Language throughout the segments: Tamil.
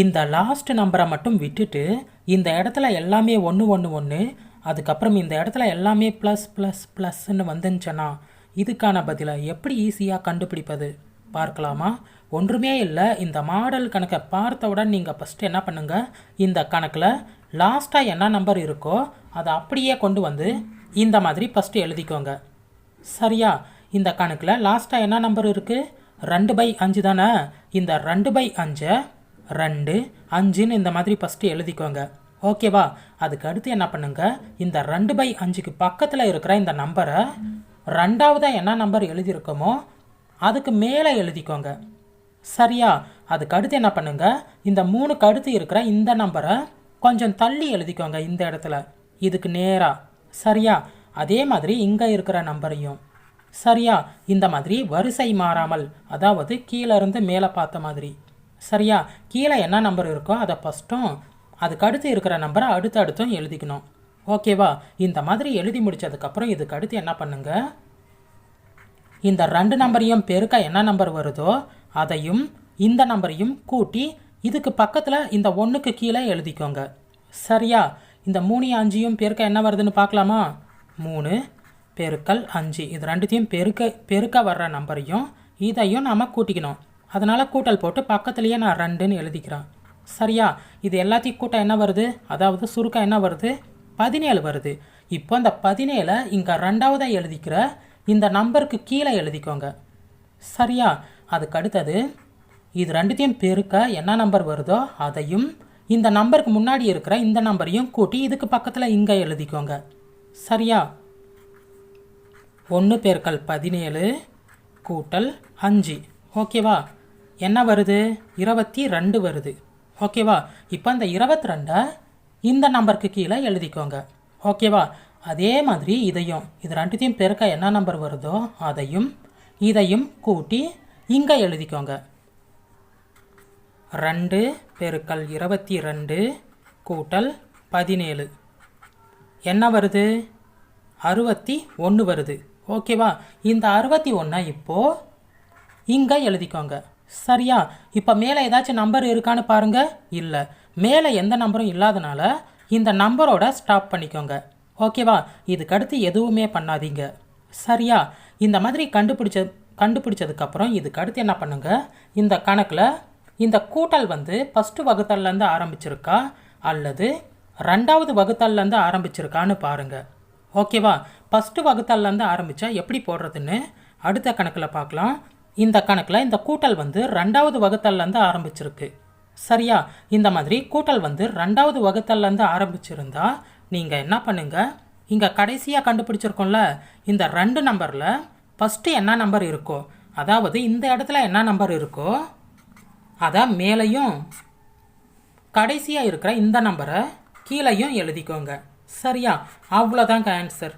இந்த லாஸ்ட் நம்பரை மட்டும் விட்டுட்டு இந்த இடத்துல எல்லாமே ஒன்று ஒன்று ஒன்று அதுக்கப்புறம் இந்த இடத்துல எல்லாமே ப்ளஸ் ப்ளஸ் ப்ளஸ்ன்னு வந்துச்சுன்னா இதுக்கான பதிலை எப்படி ஈஸியாக கண்டுபிடிப்பது? பார்க்கலாமா? ஒன்றுமே இல்லை. இந்த மாடல் கணக்கை பார்த்தவுடன் நீங்கள் ஃபஸ்ட்டு என்ன பண்ணுங்கள் இந்த கணக்கில் லாஸ்ட்டாக என்ன நம்பர் இருக்கோ அதை அப்படியே கொண்டு வந்து இந்த மாதிரி ஃபஸ்ட்டு எழுதிக்கோங்க. சரியா? இந்த கணக்கில் லாஸ்ட்டாக என்ன நம்பர் இருக்குது ரெண்டு பை அஞ்சு தானே? இந்த ரெண்டு பை அஞ்சை ரெண்டு அஞ்சுன்னு இந்த மாதிரி ஃபஸ்ட்டு எழுதிக்கோங்க. ஓகேவா அதுக்கு அடுத்து என்ன பண்ணுங்க? இந்த ரெண்டு பை அஞ்சுக்கு பக்கத்தில் இருக்கிற இந்த நம்பரை ரெண்டாவதாக என்ன நம்பர் எழுதியிருக்கோமோ அதுக்கு மேலே எழுதிக்கோங்க. சரியா? அதுக்கு அடுத்து என்ன பண்ணுங்க? இந்த மூணுக்கு அடுத்து இருக்கிற இந்த நம்பரை கொஞ்சம் தள்ளி எழுதிக்கோங்க இந்த இடத்துல. இதுக்கு நேராக சரியா? அதே மாதிரி இங்கே இருக்கிற நம்பரையும் சரியா? இந்த மாதிரி வரிசை மாறாமல் அதாவது கீழே இருந்து மேலே பார்த்த மாதிரி. சரியா? கீழே என்ன நம்பர் இருக்கோ அதை ஃபஸ்ட்டும் அதுக்கு அடுத்து இருக்கிற நம்பரை அடுத்து அடுத்தும் எழுதிக்கணும். ஓகேவா இந்த மாதிரி எழுதி முடிச்சதுக்கப்புறம் இதுக்கு அடுத்து என்ன பண்ணுங்க? இந்த ரெண்டு நம்பரையும் பெருக்க என்ன நம்பர் வருதோ அதையும் இந்த நம்பரையும் கூட்டி இதுக்கு பக்கத்தில் இந்த ஒன்றுக்கு கீழே எழுதிக்கோங்க. சரியா? இந்த மூணு அஞ்சையும் பெருக்க என்ன வருதுன்னு பார்க்கலாமா? மூணு பெருக்கல் அஞ்சு. இது ரெண்டுத்தையும் பெருக்க பெருக்க வர்ற நம்பரையும் இதையும் நாம் கூட்டிக்கணும். அதனால் கூட்டல் போட்டு பக்கத்துலேயே நான் ரெண்டுன்னு எழுதிக்கிறேன். சரியா? இது எல்லாத்தையும் கூட்டம் என்ன வருது? அதாவது சுருக்கம் என்ன வருது? பதினேழு வருது. இப்போ அந்த பதினேழை இங்கே ரெண்டாவதாக எழுதிக்கிற இந்த நம்பருக்கு கீழே எழுதிக்கோங்க. சரியா? அதுக்கு அடுத்தது இது ரெண்டுத்தையும் பெருக்க என்ன நம்பர் வருதோ அதையும் இந்த நம்பருக்கு முன்னாடி இருக்கிற இந்த நம்பரையும் கூட்டி இதுக்கு பக்கத்தில் இங்கே எழுதிக்கோங்க. சரியா? ஒன்று பெருக்கல் பதினேழு கூட்டல் அஞ்சு. ஓகேவா? என்ன வருது? இருபத்தி ரெண்டு வருது. ஓகேவா? இப்போ அந்த இருபத்தி ரெண்டை இந்த நம்பருக்கு கீழே எழுதிக்கோங்க. ஓகேவா? அதே மாதிரி இதையும் இது ரெண்டுத்தையும் பெருக்க என்ன நம்பர் வருதோ அதையும் இதையும் கூட்டி இங்கே எழுதிக்கோங்க. ரெண்டு பெருக்கல் இருபத்தி ரெண்டு கூட்டல் பதினேழு. என்ன வருது? அறுபத்தி ஒன்று வருது. ஓகேவா? இந்த அறுபத்தி ஒன்றை இப்போது இங்கே எழுதிக்கோங்க. சரியா? இப்போ மேலே ஏதாச்சும் நம்பர் இருக்கான்னு பாருங்க. இல்லை. மேலே எந்த நம்பரும் இல்லாதனால இந்த நம்பரோட ஸ்டாப் பண்ணிக்கோங்க. ஓகேவா இதுக்கடுத்து எதுவுமே பண்ணாதீங்க. சரியா? இந்த மாதிரி கண்டுபிடிச்ச கண்டுபிடிச்சதுக்கப்புறம் இதுக்கு அடுத்து என்ன பண்ணுங்க? இந்த கணக்கில் இந்த கூட்டல் வந்து ஃபஸ்ட்டு வகுத்தல்லேருந்து ஆரம்பிச்சிருக்கா? அல்லது ரெண்டாவது வகுத்தல்லேருந்து ஆரம்பிச்சிருக்கான்னு பாருங்க. ஓகேவா ஃபஸ்ட்டு வகுத்தல்லேருந்து ஆரம்பித்தா எப்படி போடுறதுன்னு அடுத்த கணக்கில் பார்க்கலாம். இந்த கணக்கில் இந்த கூட்டல் வந்து ரெண்டாவது வகுத்தல்லேருந்து ஆரம்பிச்சிருக்கு. சரியா? இந்த மாதிரி கூட்டல் வந்து ரெண்டாவது வகுத்தல்லேருந்து ஆரம்பிச்சிருந்தா நீங்கள் என்ன பண்ணுங்க? இங்கே கடைசியாக கண்டுபிடிச்சிருக்கோம்ல இந்த ரெண்டு நம்பரில் ஃபஸ்ட்டு என்ன நம்பர் இருக்கோ அதாவது இந்த இடத்துல என்ன நம்பர் இருக்கோ அதை மேலேயும் கடைசியாக இருக்கிற இந்த நம்பரை கீழேயும் எழுதிக்கோங்க. சரியா? அவ்வளோதாங்க ஆன்சர்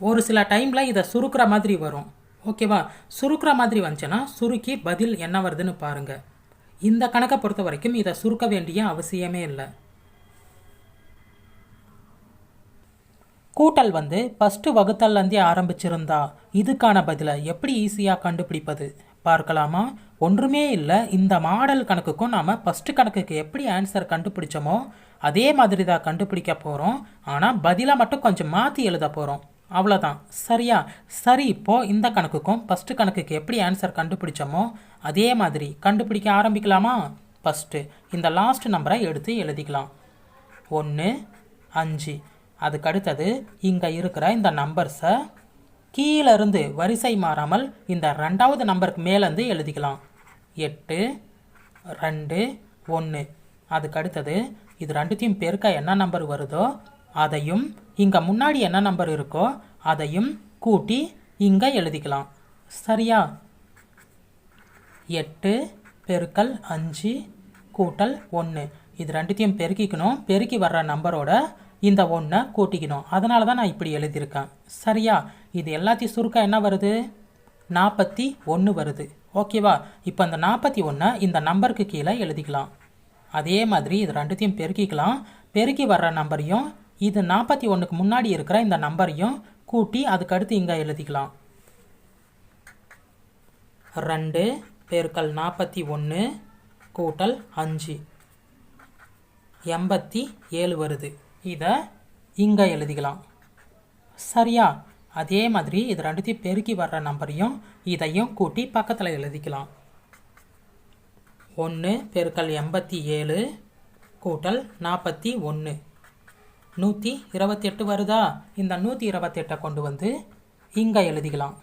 ஒரு சில டைமில் இதை சுருக்கிற மாதிரி வரும். ஓகேவா? சுருக்கிற மாதிரி வந்துச்சுன்னா சுருக்கி பதில் என்ன வருதுன்னு பாருங்கள் இந்த கணக்கை பொறுத்த வரைக்கும் இதை சுருக்க வேண்டிய அவசியமே இல்லை. கூட்டல் வந்து ஃபஸ்ட்டு வகுத்தல்லேருந்தே ஆரம்பிச்சிருந்தா இதுக்கான பதிலை எப்படி ஈஸியாக கண்டுபிடிப்பது? பார்க்கலாமா? ஒன்றுமே இல்லை இந்த மாடல் கணக்குக்கும் நாம் ஃபஸ்ட்டு கணக்குக்கு எப்படி ஆன்சர் கண்டுபிடிச்சோமோ அதே மாதிரி தான் கண்டுபிடிக்க போகிறோம் ஆனால் பதிலை மட்டும் கொஞ்சம் மாற்றி எழுத போகிறோம் அவ்வளோதான் சரியா? சரி இப்போது இந்த கணக்குக்கும் ஃபஸ்ட்டு கணக்குக்கு எப்படி ஆன்சர் கண்டுபிடிச்சோமோ அதே மாதிரி கண்டுபிடிக்க ஆரம்பிக்கலாமா? ஃபஸ்ட்டு இந்த லாஸ்ட் நம்பரை எடுத்து எழுதிக்கலாம். ஒன்று அஞ்சு. அதுக்கு அடுத்தது இங்கே இருக்கிற இந்த நம்பர்ஸை கீழேருந்து வரிசை மாறாமல் இந்த ரெண்டாவது நம்பருக்கு மேலேருந்து எழுதிக்கலாம். எட்டு ரெண்டு ஒன்று அதுக்கு அடுத்தது இது ரெண்டுத்தையும் பெருக்க என்ன நம்பர் வருதோ அதையும் இங்கே முன்னாடி என்ன நம்பர் இருக்கோ அதையும் கூட்டி இங்கே எழுதிக்கலாம். சரியா? எட்டு பெருக்கல் அஞ்சு கூட்டல் ஒன்று இது ரெண்டுத்தையும் பெருக்கிக்கணும். பெருக்கி வர்ற நம்பரோட இந்த ஒன்றை கூட்டிக்கணும். அதனால தான் நான் இப்படி எழுதியிருக்கேன். சரியா? இது எல்லாத்தையும் சுருக்க என்ன வருது? நாற்பத்தி ஒன்று வருது. ஓகேவா இப்போ அந்த நாற்பத்தி ஒன்றை இந்த நம்பருக்கு கீழே எழுதிக்கலாம். அதே மாதிரி இது ரெண்டுத்தையும் பெருக்கிக்கலாம். பெருக்கி வர்ற நம்பரையும் இது நாற்பத்தி ஒன்றுக்கு முன்னாடி இருக்கிற இந்த நம்பரையும் கூட்டி அதுக்கடுத்து இங்கே எழுதிக்கலாம். ரெண்டு பெருக்கல் நாற்பத்தி ஒன்று கூட்டல் அஞ்சு. எண்பத்தி ஏழு வருது. இதை இங்கே எழுதிக்கலாம். சரியா? அதே மாதிரி இது ரெண்டுத்தையும் பெருக்கி வர்ற நம்பரையும் இதையும் கூட்டி பக்கத்தில் எழுதிக்கலாம். ஒன்று பெருக்கல் எண்பத்தி ஏழு கூட்டல் நாற்பத்தி ஒன்று நூற்றி இருபத்தெட்டு வருதா? இந்த நூற்றி இருபத்தெட்டை கொண்டு வந்து இங்கே எழுதிக்கலாம்.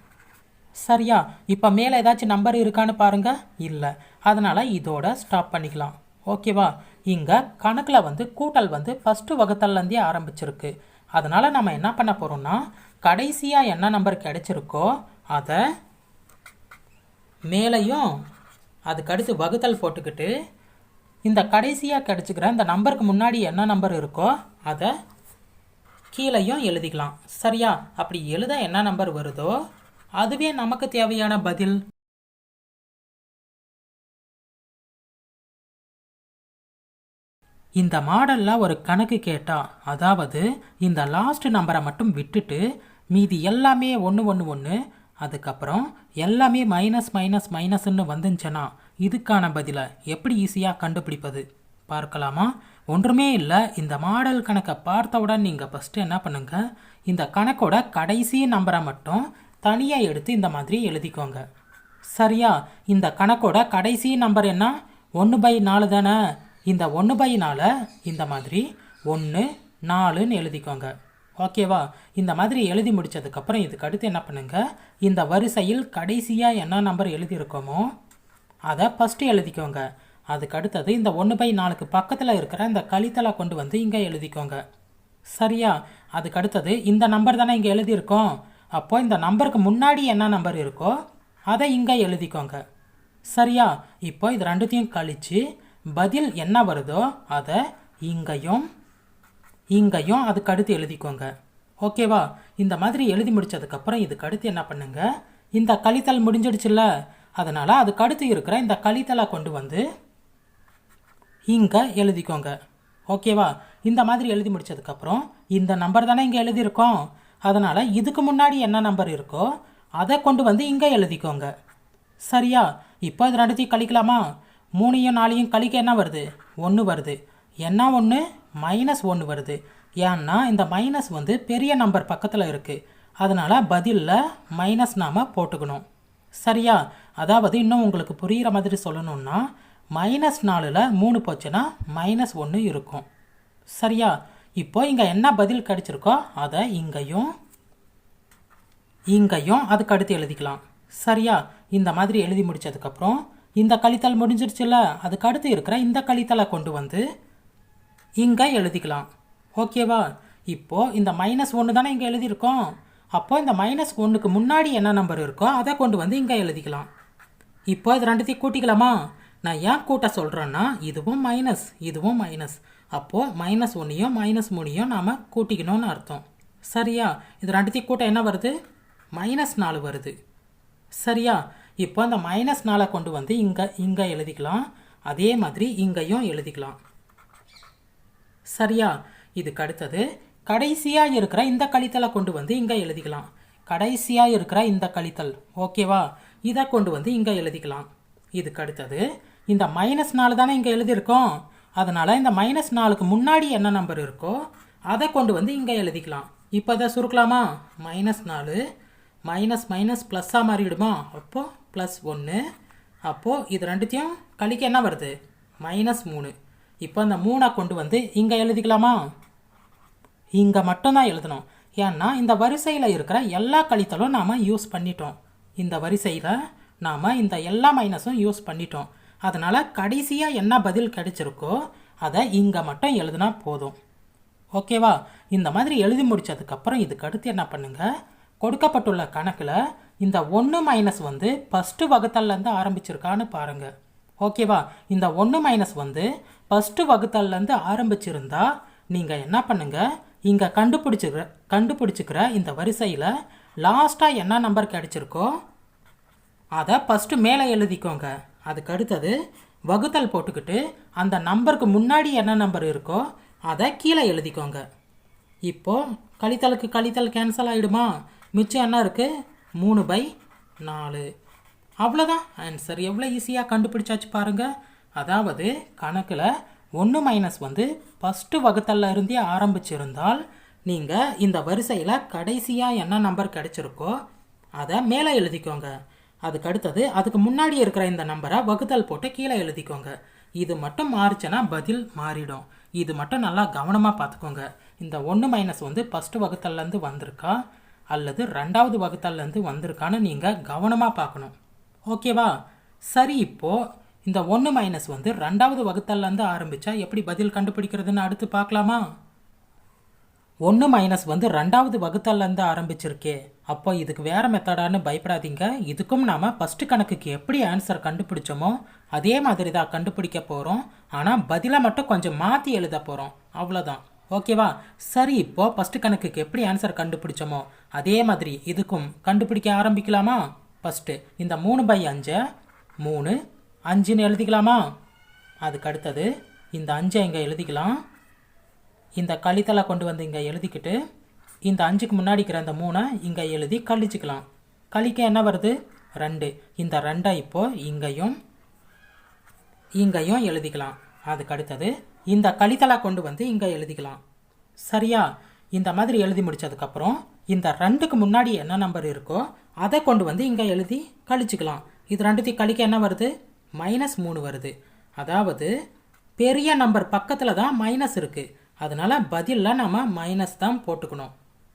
சரியா? இப்போ மேலே ஏதாச்சும் நம்பர் இருக்கான்னு பாருங்க. இல்லை. அதனால் இதோட ஸ்டாப் பண்ணிக்கலாம். ஓகேவா இங்கே கணக்கில் வந்து கூட்டல் வந்து ஃபஸ்ட்டு வகுத்தல்லேருந்தே ஆரம்பிச்சிருக்கு. அதனால் நம்ம என்ன பண்ண போகிறோம்னா கடைசியாக என்ன நம்பர் கிடைச்சிருக்கோ அதை மேலேயும் அதுக்கடுத்து வகுத்தல் போட்டுக்கிட்டு இந்த கடைசியாக கிடச்சிக்கிற இந்த நம்பருக்கு முன்னாடி என்ன நம்பர் இருக்கோ அதை கீழேயும் எழுதிக்கலாம். சரியா? அப்படி எழுத என்ன நம்பர் வருதோ அதுவே நமக்கு தேவையான பதில். இந்த மாடலில் ஒரு கணக்கு கேட்டா அதாவது இந்த லாஸ்ட் நம்பரை மட்டும் விட்டுட்டு மீதி எல்லாமே ஒன்று ஒன்று ஒன்று அதுக்கப்புறம் எல்லாமே மைனஸ் மைனஸ் மைனஸ்ன்னு வந்துச்சுன்னா இதுக்கான பதிலை எப்படி ஈஸியாக கண்டுபிடிப்பது? பார்க்கலாமா? ஒன்றுமே இல்லை. இந்த மாடல் கணக்கை பார்த்தவுடன் நீங்கள் ஃபஸ்ட்டு என்ன பண்ணுங்கள் இந்த கணக்கோட கடைசி நம்பரை மட்டும் தனியாக எடுத்து இந்த மாதிரி எழுதிக்கோங்க. சரியா? இந்த கணக்கோட கடைசி நம்பர் என்ன? ஒன்று பை நாலு தானே? இந்த ஒன்று பை நாலை இந்த மாதிரி ஒன்று நாலுன்னு எழுதிக்கோங்க. ஓகேவா இந்த மாதிரி எழுதி முடிச்சதுக்கப்புறம் இதுக்கு அடுத்து என்ன பண்ணுங்கள் இந்த வரிசையில் கடைசியாக என்ன நம்பர் எழுதியிருக்கோமோ அதை ஃபஸ்ட்டு எழுதிக்கோங்க. அதுக்கு அடுத்தது இந்த ஒன்று பை நாலுக்கு பக்கத்தில் இருக்கிற இந்த கழித்தலை கொண்டு வந்து இங்கே எழுதிக்கோங்க. சரியா? அதுக்கு அடுத்தது இந்த நம்பர் தானே இங்கே எழுதியிருக்கோம். அப்போது இந்த நம்பருக்கு முன்னாடி என்ன நம்பர் இருக்கோ அதை இங்கே எழுதிக்கோங்க. சரியா? இப்போ இது ரெண்டுத்தையும் கழித்து பதில் என்ன வருதோ அதை இங்கேயும் இங்கேயும் அதுக்கு அடுத்து எழுதிக்கோங்க. ஓகேவா இந்த மாதிரி எழுதி முடித்ததுக்கப்புறம் இதுக்கு அடுத்து என்ன பண்ணுங்கள் இந்த கழித்தல் முடிஞ்சிடுச்சுல்ல? அதனால் அதுக்கு அடுத்து இருக்கிற இந்த கழித்தலை கொண்டு வந்து இங்கே எழுதிக்கோங்க. ஓகேவா? இந்த மாதிரி எழுதி முடிச்சதுக்கப்புறம் இந்த நம்பர் தானே இங்கே எழுதியிருக்கோம். அதனால் இதுக்கு முன்னாடி என்ன நம்பர் இருக்கோ அதை கொண்டு வந்து இங்கே எழுதிக்கோங்க. சரியா? இப்போ இது ரெண்டுத்தையும் கழிக்கலாமா? மூணையும் நாலையும் கழிக்க என்ன வருது? ஒன்று வருது. என்ன ஒன்று மைனஸ் ஒன்று வருது. ஏன்னா இந்த மைனஸ் வந்து பெரிய நம்பர் பக்கத்தில் இருக்குது அதனால் பதிலில் மைனஸ் நாம் போட்டுக்கணும். சரியா? அதாவது இன்னும் உங்களுக்கு புரிகிற மாதிரி சொல்லணும்னா மைனஸ் நாலில் மூணு போச்சுன்னா மைனஸ் ஒன்று இருக்கும். சரியா? இப்போ இங்கே என்ன பதில் கிடச்சிருக்கோ அதை இங்கேயும் இங்கேயும் அதுக்கு அடுத்து எழுதிக்கலாம். சரியா? இந்த மாதிரி எழுதி முடிச்சதுக்கப்புறம் இந்த கழித்தல் முடிஞ்சிருச்சுல்ல அதுக்கு அடுத்து இருக்கிற இந்த கழித்தலை கொண்டு வந்து இங்கே எழுதிக்கலாம். ஓகேவா? இப்போது இந்த மைனஸ் ஒன்று தானே இங்கே எழுதியிருக்கோம். அப்போது இந்த மைனஸ் ஒன்றுக்கு முன்னாடி என்ன நம்பர் இருக்கோ அதை கொண்டு வந்து இங்கே எழுதிக்கலாம். இப்போ இது ரெண்டுத்தையும் கூட்டிக்கலாமா? நான் ஏன் கூட்ட சொல்கிறேன்னா இதுவும் மைனஸ் இதுவும் மைனஸ் அப்போது மைனஸ் ஒன்றையும் மைனஸ் மூணையும் நாம் கூட்டிக்கணும்னு அர்த்தம். சரியா? இது ரெண்டுத்தையும் கூட்ட என்ன வருது? மைனஸ் நாலு வருது. சரியா? இப்போ அந்த மைனஸ் நாலை கொண்டு வந்து இங்கே இங்கே எழுதிக்கலாம். அதே மாதிரி இங்கேயும் எழுதிக்கலாம். சரியா? இதுக்கு அடுத்தது கடைசியாக இருக்கிற இந்த கழித்தலை கொண்டு வந்து இங்கே எழுதிக்கலாம். கடைசியாக இருக்கிற இந்த கழித்தல். ஓகேவா இதை கொண்டு வந்து இங்கே எழுதிக்கலாம். இதுக்கு அடுத்தது இந்த மைனஸ் நாலு தானே இங்கே எழுதியிருக்கோம். அதனால் இந்த மைனஸ் நாலுக்கு முன்னாடி என்ன நம்பர் இருக்கோ அதை கொண்டு வந்து இங்கே எழுதிக்கலாம். இப்போ அதை சுருக்கலாமா? மைனஸ் நாலு மைனஸ் மைனஸ் ப்ளஸ்ஸாக மாறிடுமா அப்போது ப்ளஸ் ஒன்று அப்போது இது ரெண்டுத்தையும் கழிக்க என்ன வருது? மைனஸ் மூணு. இப்போ இந்த மூணை கொண்டு வந்து இங்கே எழுதிக்கலாமா? இங்கே மட்டும்தான் எழுதணும். ஏன்னா இந்த வரிசையில் இருக்கிற எல்லா கழித்தலும் நாம் யூஸ் பண்ணிட்டோம். இந்த வரிசையில் நாம் இந்த எல்லா மைனஸும் யூஸ் பண்ணிட்டோம். அதனால் கடைசியாக என்ன பதில் கிடைச்சிருக்கோ அதை இங்கே மட்டும் எழுதினா போதும். ஓகேவா? இந்த மாதிரி எழுதி முடித்ததுக்கப்புறம் இதுக்கு அடுத்து என்ன பண்ணுங்க? கொடுக்கப்பட்டுள்ள கணக்கில் இந்த ஒன்று மைனஸ் வந்து ஃபஸ்ட்டு வகுத்தல்லேருந்து ஆரம்பிச்சிருக்கான்னு பாருங்கள் ஓகேவா? இந்த ஒன்று மைனஸ் வந்து ஃபஸ்ட்டு வகுத்தல்லேருந்து ஆரம்பிச்சிருந்தா நீங்கள் என்ன பண்ணுங்கள் இங்கே கண்டுபிடிச்சிக்கிற கண்டுபிடிச்சிக்கிற இந்த வரிசையில் லாஸ்ட்டாக என்ன நம்பர் கிடச்சிருக்கோ அதை ஃபஸ்ட்டு மேலே எழுதிக்கோங்க. அதுக்கு அடுத்தது வகுத்தல் போட்டுக்கிட்டு அந்த நம்பருக்கு முன்னாடி என்ன நம்பர் இருக்கோ அதை கீழே எழுதிக்கோங்க. இப்போது கழித்தலுக்கு கழித்தல் கேன்சல் ஆகிடுமா மிச்சம் என்ன இருக்குது மூணு பை நாலு. அவ்வளோதான் ஆன்சர் எவ்வளோ ஈஸியாக கண்டுபிடிச்சாச்சு பாருங்கள் அதாவது கணக்கில் ஒன்று மைனஸ் வந்து ஃபஸ்ட்டு வகுத்தல்ல இருந்தே ஆரம்பிச்சிருந்தால் நீங்கள் இந்த வரிசையில் கடைசியாக என்ன நம்பர் கிடச்சிருக்கோ அதை மேலே எழுதிக்கோங்க. அதுக்கு அடுத்தது அதுக்கு முன்னாடி இருக்கிற இந்த நம்பரை வகுத்தல் போட்டு கீழே எழுதிக்கோங்க. இது மட்டும் மாறிச்சுன்னா பதில் மாறிடும். இது மட்டும் நல்லா கவனமாக பார்த்துக்கோங்க இந்த ஒன்று மைனஸ் வந்து ஃபஸ்ட்டு வகுத்தல்லேருந்து வந்திருக்கா? அல்லது ரெண்டாவது வகுத்தல்லேருந்து வந்திருக்கான்னு நீங்கள் கவனமாக பார்க்கணும் ஓகேவா சரி இப்போது இந்த ஒன்று மைனஸ் வந்து ரெண்டாவது வகுத்தல்லேருந்து ஆரம்பித்தா எப்படி பதில் கண்டுபிடிக்கிறதுன்னு அடுத்து பார்க்கலாமா? ஒன்று மைனஸ் வந்து ரெண்டாவது வகுத்தல்லேருந்து ஆரம்பிச்சிருக்கே. அப்போ இதுக்கு வேறு மெத்தடான்னு பயப்படாதீங்க. இதுக்கும் நாம் ஃபஸ்ட்டு கணக்குக்கு எப்படி ஆன்சர் கண்டுபிடிச்சோமோ அதே மாதிரி தான் கண்டுபிடிக்க போகிறோம் ஆனால் பதிலை மட்டும் கொஞ்சம் மாற்றி எழுத போகிறோம் அவ்வளோதான் ஓகேவா சரி இப்போது ஃபஸ்ட்டு கணக்குக்கு எப்படி ஆன்சர் கண்டுபிடிச்சோமோ அதே மாதிரி இதுக்கும் கண்டுபிடிக்க ஆரம்பிக்கலாமா? ஃபஸ்ட்டு இந்த மூணு பை அஞ்சை மூணு அஞ்சுன்னு எழுதிக்கலாமா? அதுக்கு அடுத்தது இந்த அஞ்சை இங்கே எழுதிக்கலாம். இந்த கழித்தலை கொண்டு வந்து இங்கே எழுதிக்கிட்டு இந்த அஞ்சுக்கு முன்னாடி இருக்கிற அந்த மூணை இங்கே எழுதி கழிச்சுக்கலாம். கழிக்க என்ன வருது? ரெண்டு. இந்த ரெண்டை இப்போ இங்கேயும் இங்கேயும் எழுதிக்கலாம். அதுக்கு அடுத்தது இந்த கழித்தலை கொண்டு வந்து இங்கே எழுதிக்கலாம். சரியா? இந்த மாதிரி எழுதி முடிச்சதுக்கப்புறம் இந்த ரெண்டுக்கு முன்னாடி என்ன நம்பர் இருக்கோ அதை கொண்டு வந்து இங்கே எழுதி கழிச்சுக்கலாம். இது ரெண்டுத்தையும் கழிக்க என்ன வருது? மைனஸ் மூணு வருது. அதாவது பெரிய நம்பர் பக்கத்தில் தான் மைனஸ் இருக்குது அதனால பதிலில் நம்ம மைனஸ் தான் போட்டுக்கணும்.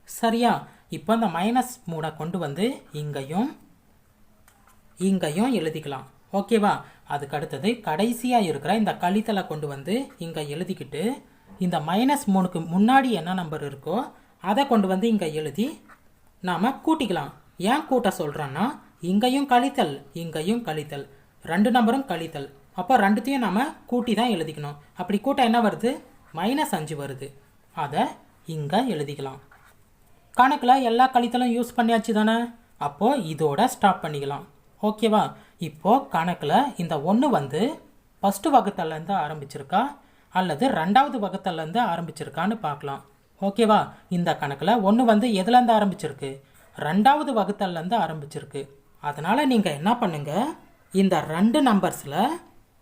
சரியா? இப்போ அந்த மைனஸ் மூணை கொண்டு வந்து இங்கேயும் இங்கேயும் எழுதிக்கலாம். ஓகேவா அதுக்கு அடுத்தது கடைசியாக இருக்கிற இந்த கழித்தலை கொண்டு வந்து இங்கே எழுதிக்கிட்டு இந்த மைனஸ் மூணுக்கு முன்னாடி என்ன நம்பர் இருக்கோ அதை கொண்டு வந்து இங்கே எழுதி நாம் கூட்டிக்கலாம். ஏன் கூட்ட சொல்கிறோன்னா இங்கேயும் கழித்தல் இங்கேயும் கழித்தல். ரெண்டு நம்பரும் கழித்தல். அப்போ ரெண்டுத்தையும் நம்ம கூட்டி தான் எழுதிக்கணும். அப்படி கூட்ட என்ன வருது? மைனஸ் அஞ்சு வருது. அதை இங்கே எழுதிக்கலாம். கணக்கில் எல்லா கழித்தலும் யூஸ் பண்ணியாச்சு தானே? அப்போது இதோட ஸ்டாப் பண்ணிக்கலாம். ஓகேவா இப்போது கணக்கில் இந்த ஒன்று வந்து ஃபஸ்ட்டு வகுத்தல்லேருந்து ஆரம்பிச்சிருக்கா? அல்லது ரெண்டாவது வகுத்தல்லேருந்து ஆரம்பிச்சிருக்கான்னு பார்க்கலாம். ஓகேவா இந்த கணக்கில் ஒன்று வந்து எதுலேருந்து ஆரம்பிச்சிருக்கு? ரெண்டாவது வகுத்தல்லேருந்து ஆரம்பிச்சிருக்கு. அதனால் நீங்கள் என்ன பண்ணுங்கள் இந்த ரெண்டு நம்பர்ஸில்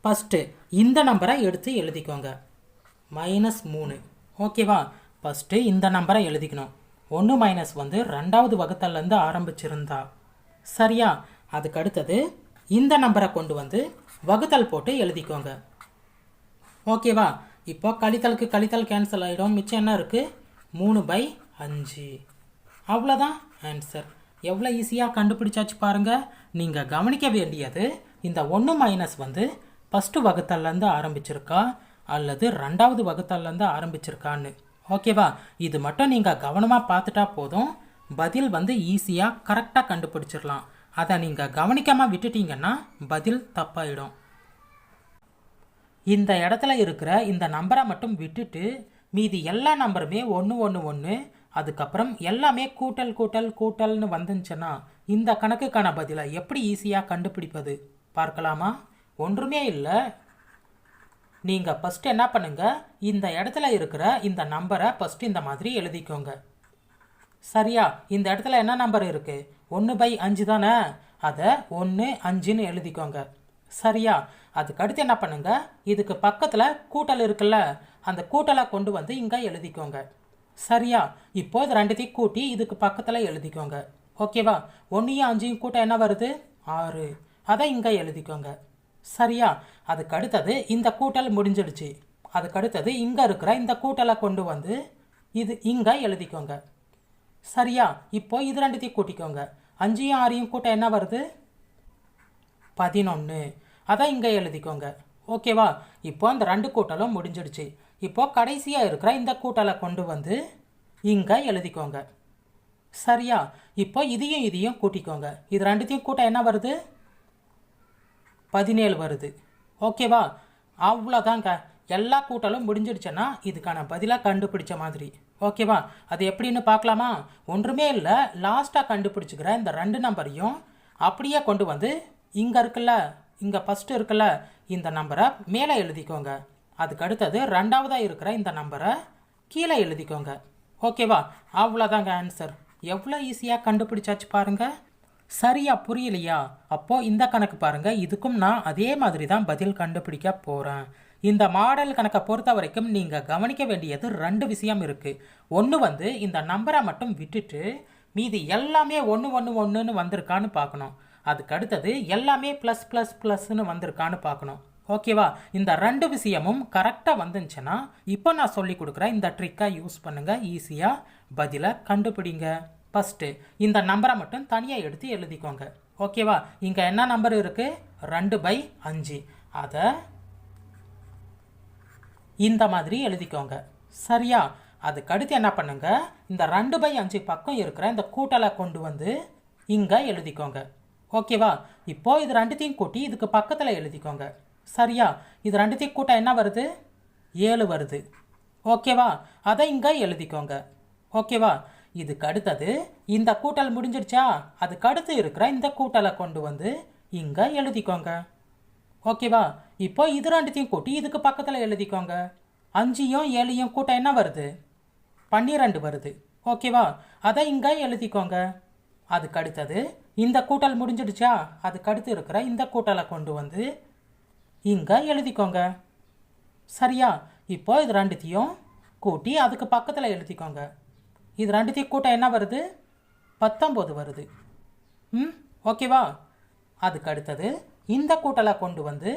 ஃபஸ்ட்டு இந்த நம்பரை எடுத்து எழுதிக்கோங்க. மைனஸ் மூணு. ஓகேவா ஃபஸ்ட்டு இந்த நம்பரை எழுதிக்கணும். ஒன்று மைனஸ் வந்து ரெண்டாவது வகுத்தல்லேருந்து ஆரம்பிச்சிருந்தா. சரியா? அதுக்கு அடுத்தது இந்த நம்பரை கொண்டு வந்து வகுத்தல் போட்டு எழுதிக்கோங்க. ஓகேவா இப்போ கழித்தலுக்கு கழித்தல் கேன்சல் ஆகிடும் மிச்சம் என்ன இருக்குது மூணு பை அஞ்சு. அவ்வளோதான் ஆன்சர் எவ்வளோ ஈஸியாக கண்டுபிடிச்சாச்சு பாருங்கள் நீங்கள் கவனிக்க வேண்டியது இந்த ஒன்று மைனஸ் வந்து ஃபஸ்ட்டு வகுத்தல்லேருந்து ஆரம்பிச்சிருக்கா? அல்லது ரெண்டாவது வகுத்தல்லேருந்து ஆரம்பிச்சிருக்கான்னு. ஓகேவா இது மட்டும் நீங்கள் கவனமாக பார்த்துட்டா போதும். பதில் வந்து ஈஸியாக கரெக்டாக கண்டுபிடிச்சிடலாம் அதை நீங்கள் கவனிக்காமல் விட்டுட்டீங்கன்னா பதில் தப்பாயிடும். இந்த இடத்துல இருக்கிற இந்த நம்பரை மட்டும் விட்டுட்டு மீதி எல்லா நம்பருமே ஒன்று ஒன்று ஒன்று அதுக்கப்புறம் எல்லாமே கூட்டல் கூட்டல் கூட்டல்னு வந்துச்சுன்னா இந்த கணக்குக்கான பதிலை எப்படி ஈஸியாக கண்டுபிடிப்பது? பார்க்கலாமா? ஒன்றுமே இல்லை. நீங்கள் ஃபஸ்ட்டு என்ன பண்ணுங்க? இந்த இடத்துல இருக்கிற இந்த நம்பரை ஃபஸ்ட்டு இந்த மாதிரி எழுதிக்கோங்க. சரியா? இந்த இடத்துல என்ன நம்பர் இருக்கு? ஒன்று பை அஞ்சு தானே? அதை ஒன்று அஞ்சுன்னு எழுதிக்கோங்க. சரியா? அதுக்கு அடுத்து என்ன பண்ணுங்க? இதுக்கு பக்கத்தில் கூட்டல் இருக்குல்ல அந்த கூட்டலை கொண்டு வந்து இங்கே எழுதிக்கோங்க. சரியா? இப்போ இது ரெண்டுத்தையும் கூட்டி இதுக்கு பக்கத்தில் எழுதிக்கோங்க. ஓகேவா? ஒன்றையும் அஞ்சையும் கூட்ட என்ன வருது? ஆறு. அதை இங்கே எழுதிக்கோங்க. சரியா? அதுக்கு அடுத்தது இந்த கூட்டல் முடிஞ்சிடுச்சு. அதுக்கு அடுத்தது இங்கே இருக்கிற இந்த கூட்டலை கொண்டு வந்து இது இங்கே எழுதிக்கோங்க. சரியா? இப்போ இது ரெண்டுத்தையும் கூட்டிக்கோங்க. அஞ்சையும் ஆறையும் கூட்ட என்ன வருது? பதினொன்று அதை இங்கே எழுதிக்கோங்க. ஓகேவா? இப்போ அந்த ரெண்டு கூட்டலும் முடிஞ்சிடுச்சு. இப்போ கடைசியாக இருக்கிற இந்த கூட்டலை கொண்டு வந்து இங்கே எழுதிக்கோங்க. சரியா? இப்போ இதையும் இதையும் கூட்டிக்கோங்க. இது ரெண்டுத்தையும் கூட்ட என்ன வருது? பதினேழு வருது. ஓகேவா? அவ்வளோதாங்க எல்லா கூட்டலும் முடிஞ்சிடுச்சுன்னா இதுக்கான பதிலாக கண்டுபிடிச்ச மாதிரி. ஓகேவா? அது எப்படின்னு பார்க்கலாமா? ஒன்றுமே இல்லை. லாஸ்ட்டாக கண்டுபிடிச்சிக்கிற இந்த ரெண்டு நம்பரையும் அப்படியே கொண்டு வந்து இங்கே இருக்குல்ல இங்கே ஃபஸ்ட்டு இருக்குல்ல இந்த நம்பரை மேலே எழுதிக்கோங்க. அதுக்கு அடுத்தது ரெண்டாவதாக இருக்கிற இந்த நம்பரை கீழே எழுதிக்கோங்க. ஓகேவா? அவ்வளோதாங்க ஆன்சர் எவ்வளோ ஈஸியாக கண்டுபிடிச்சாச்சு பாருங்கள் சரியா புரியலையா? அப்போது இந்த கணக்கு பாருங்கள் இதுக்கும் நான் அதே மாதிரி தான் பதில் கண்டுபிடிக்க போகிறேன் இந்த மாடல் கணக்கை பொறுத்த வரைக்கும் நீங்கள் கவனிக்க வேண்டியது ரெண்டு விஷயம் இருக்குது ஒன்று வந்து இந்த நம்பரை மட்டும் விட்டுட்டு மீதி எல்லாமே ஒன்று ஒன்று ஒன்றுன்னு வந்திருக்கான்னு பார்க்கணும். அதுக்கு அடுத்தது எல்லாமே ப்ளஸ் ப்ளஸ் ப்ளஸ்ன்னு வந்திருக்கான்னு பார்க்கணும். ஓகேவா? இந்த ரெண்டு விஷயமும் கரெக்டாக வந்துச்சுன்னா இப்போ நான் சொல்லி கொடுக்குறேன் இந்த ட்ரிக்கை யூஸ் பண்ணுங்கள் ஈஸியாக பதிலை கண்டுபிடிங்க. ஃபஸ்ட்டு இந்த நம்பரை மட்டும் தனியாக எடுத்து எழுதிக்கோங்க. ஓகேவா? இங்கே என்ன நம்பர் இருக்குது ரெண்டு பை அஞ்சு. அதை இந்த மாதிரி எழுதிக்கோங்க. சரியா? அதுக்கு அடுத்து என்ன பண்ணுங்க? இந்த ரெண்டு பை அஞ்சு பக்கம் இருக்கிற இந்த கூட்டலை கொண்டு வந்து இங்கே எழுதிக்கோங்க. ஓகேவா? இப்போ இது ரெண்டுத்தையும் கூட்டி இதுக்கு பக்கத்தில் எழுதிக்கோங்க. சரியா? இது ரெண்டுத்தையும் கூட்ட என்ன வருது? ஏழு வருது. ஓகேவா? அதை இங்கே எழுதிக்கோங்க. ஓகேவா? இதுக்கு அடுத்தது இந்த கூட்டல் முடிஞ்சிடுச்சா அதுக்கு அடுத்து இருக்கிற இந்த கூட்டலை கொண்டு வந்து இங்கே எழுதிக்கோங்க. ஓகேவா? இப்போ இது ரெண்டுத்தையும் கூட்டி இதுக்கு பக்கத்தில் எழுதிக்கோங்க. அஞ்சையும் ஏழையும் கூட்ட என்ன வருது? பன்னிரெண்டு வருது. ஓகேவா? அதை இங்கே எழுதிக்கோங்க. அதுக்கு அடுத்தது இந்த கூட்டல் முடிஞ்சிடுச்சா? அதுக்கு அடுத்து இருக்கிற இந்த கூட்டலை கொண்டு வந்து இங்கே எழுதிக்கோங்க. சரியா? இப்போ இது ரெண்டுத்தையும் கூட்டி அதுக்கு பக்கத்தில் எழுதிக்கோங்க. இது ரெண்டுத்தையும் கூட்டம் என்ன வருது? பத்தொம்போது வருது. ம் ஓகேவா அதுக்கு அடுத்தது இந்த கூட்டலை கொண்டு வந்து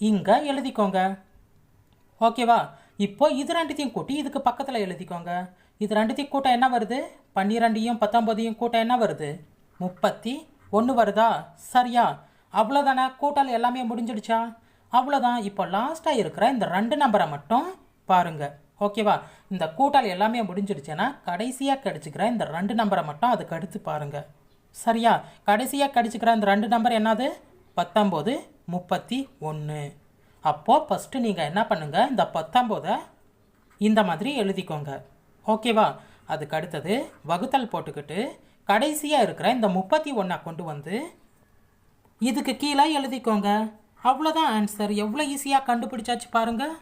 இங்கே எழுதிக்கோங்க. ஓகேவா இப்போ இது ரெண்டுத்தையும் கூட்டி இதுக்கு பக்கத்தில் எழுதிக்கோங்க. இது ரெண்டுத்தையும் கூட்டம் என்ன வருது? பன்னிரெண்டையும் பத்தொம்போதையும் கூட்டம் என்ன வருது? முப்பத்தி ஒன்று வருதா? சரியா? அவ்வளோதானே கூட்டல் எல்லாமே முடிஞ்சிடுச்சா? அவ்வளோதான் இப்போ லாஸ்ட்டாக இருக்கிற இந்த ரெண்டு நம்பரை மட்டும் பாருங்க. ஓகேவா இந்த கூட்டல் எல்லாமே முடிஞ்சிடுச்சுன்னா கடைசியாக கிடச்சிக்கிற இந்த ரெண்டு நம்பரை மட்டும் அதுக்கு அடுத்து பாருங்கள் சரியா? கடைசியாக கிடச்சிக்கிற இந்த ரெண்டு நம்பர் என்னது? பத்தொம்போது முப்பத்தி ஒன்று அப்போது ஃபஸ்ட்டு நீங்கள் என்ன பண்ணுங்கள் இந்த பத்தொம்போதை இந்த மாதிரி எழுதிக்கோங்க. ஓகேவா அதுக்கு அடுத்தது வகுத்தல் போட்டுக்கிட்டு கடைசியாக இருக்கிற இந்த முப்பத்தி ஒன்றை கொண்டு வந்து இதுக்கு கீழே எழுதிக்கோங்க. அவ்வளோதான் ஆன்சர் எவ்வளோ ஈஸியாக கண்டுபிடிச்சாச்சு பாருங்கள்